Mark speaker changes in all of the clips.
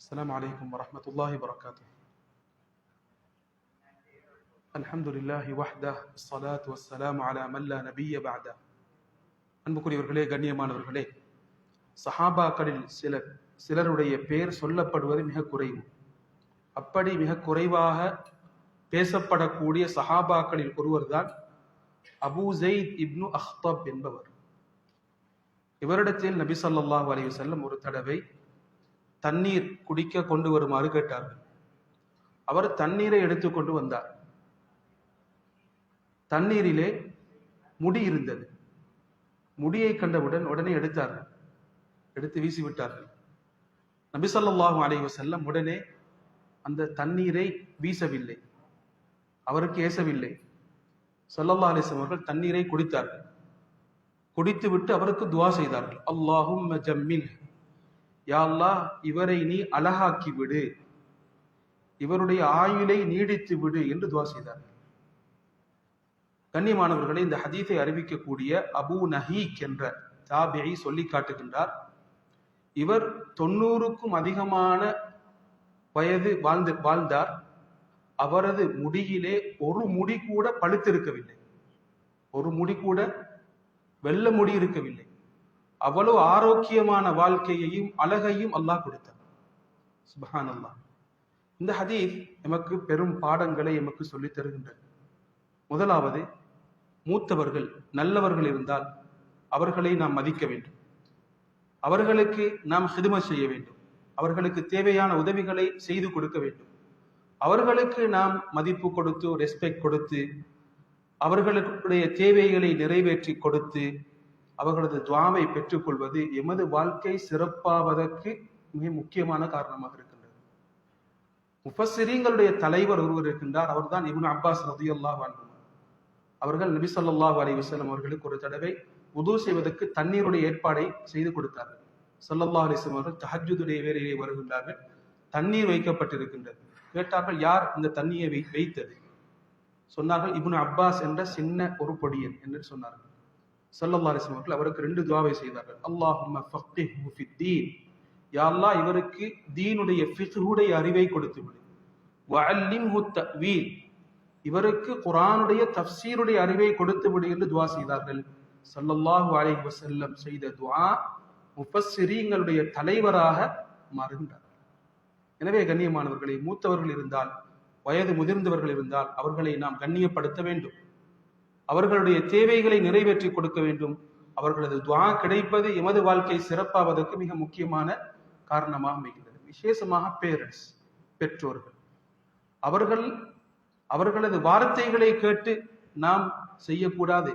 Speaker 1: السلام عليكم ورحمة الله وبركاته الحمد لله وحده الصلاة والسلام على من لا نبي بعده அன்புக்குரியவர்களே கண்ணியமானவர்களே சஹாபாக்களில் சிலர் சிலருடைய பேர் சொல்லப்படுவது மிக குறைவு அப்படி மிக குறைவாக பேசப்படக்கூடிய சஹாபாக்களில் ஒருவர்தான் அபூ ஜெயித் இப்னு அஹ்தப் என்பவர் இவரிடத்தில் நபி ஸல்லல்லாஹு அலைஹி வஸல்லம் ஒரு தடவை தண்ணீர் குடிக்க கொண்டு வருமாறு கேட்டார்கள். அவர் தண்ணீரை எடுத்துக்கொண்டு வந்தார். தண்ணீரிலே முடி இருந்தது. முடியை கண்டவுடன் உடனே எடுத்தார்கள். எடுத்து வீசி விட்டார்கள் நபி அலைவ செல்லம் உடனே அந்த தண்ணீரை வீசவில்லை. அவருக்கு ஏசவில்லை. ஸல்லல்லாஹு அலிசம் அவர்கள் தண்ணீரை குடித்தார்கள். குடித்துவிட்டு அவருக்கு துவா செய்தார்கள். அல்லாஹும் ஜம்மின் யாழ்லா இவரை நீ அழகாக்கி விடு. இவருடைய ஆயுளை நீடித்து விடு என்று துவா செய்தார். கண்ணியமானவர்களை இந்த ஹதீஸை அறிவிக்கக்கூடிய அபூ நஹீக் என்ற தாபியை சொல்லி காட்டுகின்றார். இவர் தொண்ணூறுக்கும் அதிகமான வயது வாழ்ந்து வாழ்ந்தார். அவரது முடியிலே ஒரு முடி கூட பழுத்திருக்கவில்லை. ஒரு முடி கூட வெள்ள முடி இருக்கவில்லை. அவ்வளவு ஆரோக்கியமான வாழ்க்கையையும் அழகையும் அல்லாஹ் கொடுத்தார். சுபஹான் அல்லாஹ் இந்த ஹதீஸ் எமக்கு பெரும் பாடங்களை எமக்கு சொல்லித் தருகின்றது. முதலாவது மூத்தவர்கள் நல்லவர்கள் இருந்தால் அவர்களை நாம் மதிக்க வேண்டும். அவர்களுக்கு நாம் ஹிதும செய்ய வேண்டும். அவர்களுக்கு தேவையான உதவிகளை செய்து கொடுக்க வேண்டும். அவர்களுக்கு நாம் மதிப்பு கொடுத்து ரெஸ்பெக்ட் கொடுத்து அவர்களுடைய தேவைகளை நிறைவேற்றி கொடுத்து அவர்களது துவாமை பெற்றுக்கொள்வது எமது வாழ்க்கை சிறப்பாவதற்கு மிக முக்கியமான காரணமாக இருக்கின்றது. முஃபஸ்ஸிரீங்களுடைய தலைவர் ஒருவர் இருக்கின்றார். அவர்தான் இபுன் அப்பாஸ் ரதியல்லாஹு அன்ஹு. அவர்கள் நபி ஸல்லல்லாஹு அலைஹி அவர்களுக்கு ஒரு தடவை உது செய்வதற்கு தண்ணீருடைய ஏற்பாடை செய்து கொடுத்தார்கள். ஸல்லல்லாஹு அலிஸ்லம் அவர்கள் தஹஜுடைய வேலையிலே வருகின்றார்கள். தண்ணீர் வைக்கப்பட்டிருக்கின்றது. கேட்டார்கள் யார் இந்த தண்ணியை வை வைத்தது? சொன்னார்கள் இபுன் அப்பாஸ் என்ற சின்ன ஒரு பொடியன் என்று சொன்னார்கள். சல்லல்லா அலைஹி அவர்கள் அவருக்கு ரெண்டு துவாவை செய்தார்கள். அல்லாஹும் ஃபக்கிஹு அல்லாஹ் இவருக்கு தீனுடைய ஃபிஹுடைய அறிவை கொடுத்து விடு. வஅல்லிம்ஹு இவருக்கு குரானுடைய தப்சீருடைய அறிவை கொடுத்து விடு என்று துவா செய்தார்கள். சல்லல்லாஹு அலைஹி வசல்லம் செய்த துவா முஃபஸ்ஸிரீங்களுடைய தலைவராக மாறுகின்றார். எனவே கண்ணியமானவர்களை மூத்தவர்கள் இருந்தால் வயது முதிர்ந்தவர்கள் இருந்தால் அவர்களை நாம் கண்ணியப்படுத்த வேண்டும். அவர்களுடைய தேவைகளை நிறைவேற்றி கொடுக்க வேண்டும். அவர்களது துவா கிடைப்பது எமது வாழ்க்கை சிறப்பாவதற்கு மிக முக்கியமான காரணமாக அமைகின்றது விசேஷமாக பேரண்ட்ஸ் பெற்றோர்கள். அவர்கள் அவர்களது வார்த்தைகளை கேட்டு நாம் செய்யக்கூடாது.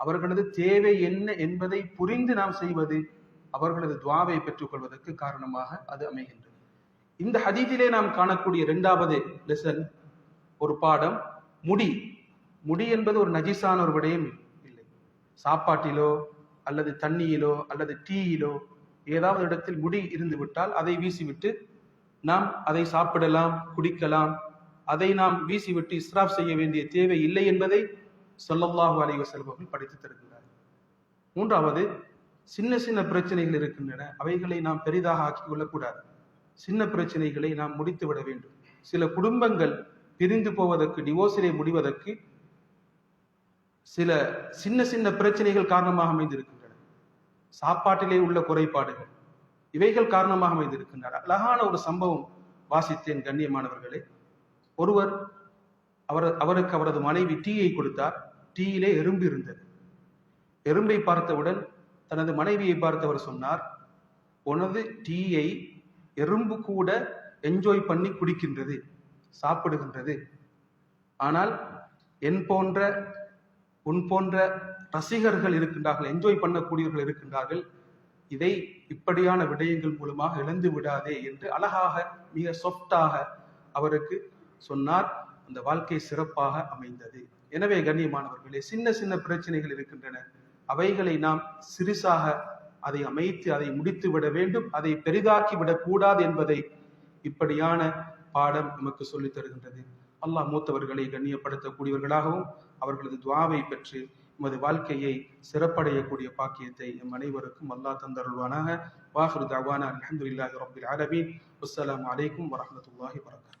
Speaker 1: அவர்களது தேவை என்ன என்பதை புரிந்து நாம் செய்வது அவர்களது துவாவை பெற்றுக்கொள்வதற்கு காரணமாக அது அமைகின்றது. இந்த ஹதீதிலே நாம் காணக்கூடிய இரண்டாவது லெசன் ஒரு பாடம் முடி. முடி என்பது ஒரு நஜிசான ஒரு விடயம் இல்லை. சாப்பாட்டிலோ அல்லது தண்ணியிலோ அல்லது டீயிலோ ஏதாவது இடத்தில் முடி இருந்து விட்டால் அதை வீசிவிட்டு நாம் அதை சாப்பிடலாம் குடிக்கலாம். அதை நாம் வீசிவிட்டு இஸ்ராப் செய்ய வேண்டிய தேவை இல்லை என்பதை சொல்லல்லாஹு அலைவ வஸல்லம் படித்து தருகின்றார் மூன்றாவது சின்ன சின்ன பிரச்சனைகள் இருக்கின்றன. அவைகளை நாம் பெரிதாக ஆக்கிக் கொள்ளக்கூடாது. சின்ன பிரச்சனைகளை நாம் முடித்து விட வேண்டும். சில குடும்பங்கள் பிரிந்து போவதற்கு டிவோர்ஸிலே முடிவதற்கு சில சின்ன சின்ன பிரச்சனைகள் காரணமாக அமைந்திருக்கின்றன. சாப்பாட்டிலே உள்ள குறைபாடுகள் இவைகள் காரணமாக அமைந்திருக்கின்றன. அழகான ஒரு சம்பவம் வாசித்தேன் கண்ணியமானவர்களே. ஒருவர் அவர் அவருக்கு அவரது மனைவி டீயை கொடுத்தார். டீயிலே எறும்பு இருந்தது. எறும்பை பார்த்தவுடன் தனது மனைவியை பார்த்தவர் சொன்னார் உனது டீயை எறும்பு கூட என்ஜாய் பண்ணி குடிக்கின்றது சாப்பிடுகின்றது. ஆனால் என் போன்ற உன் போன்ற ரசிகர்கள் இருக்கின்றார்கள் என்ஜாய் பண்ணக்கூடியவர்கள் இருக்கின்றார்கள் இதை இப்படியான விடயங்கள் மூலமாக இழந்து விடாதே என்று அழகாக மிக சொஃப்டாக அவருக்கு சொன்னார். அந்த வாழ்க்கை சிறப்பாக அமைந்தது. எனவே கண்ணியமானவர்களே சின்ன சின்ன பிரச்சனைகள் இருக்கின்றன. அவைகளை நாம் சிறிசாக அதை அமைத்து அதை முடித்து விட வேண்டும். அதை பெரிதாக்கி விடக்கூடாது என்பதை இப்படியான பாடம் நமக்கு சொல்லித் தருகின்றது. அல்லாஹ் மூத்தவர்களை கண்ணியப்படுத்தக்கூடியவர்களாகவும் அவர்களது துவாவை பெற்று உமது வாழ்க்கையை சிறப்படையக்கூடிய பாக்கியத்தை எம் அனைவருக்கும் அல்லாஹ் தந்தருள்வானாக. வாஹரு தவானா அலமதுல்லாஹி ரபில் ஆலமீன். அஸ்ஸலாமு அலைக்கும் வரமத்துல்லாஹி வரகாத்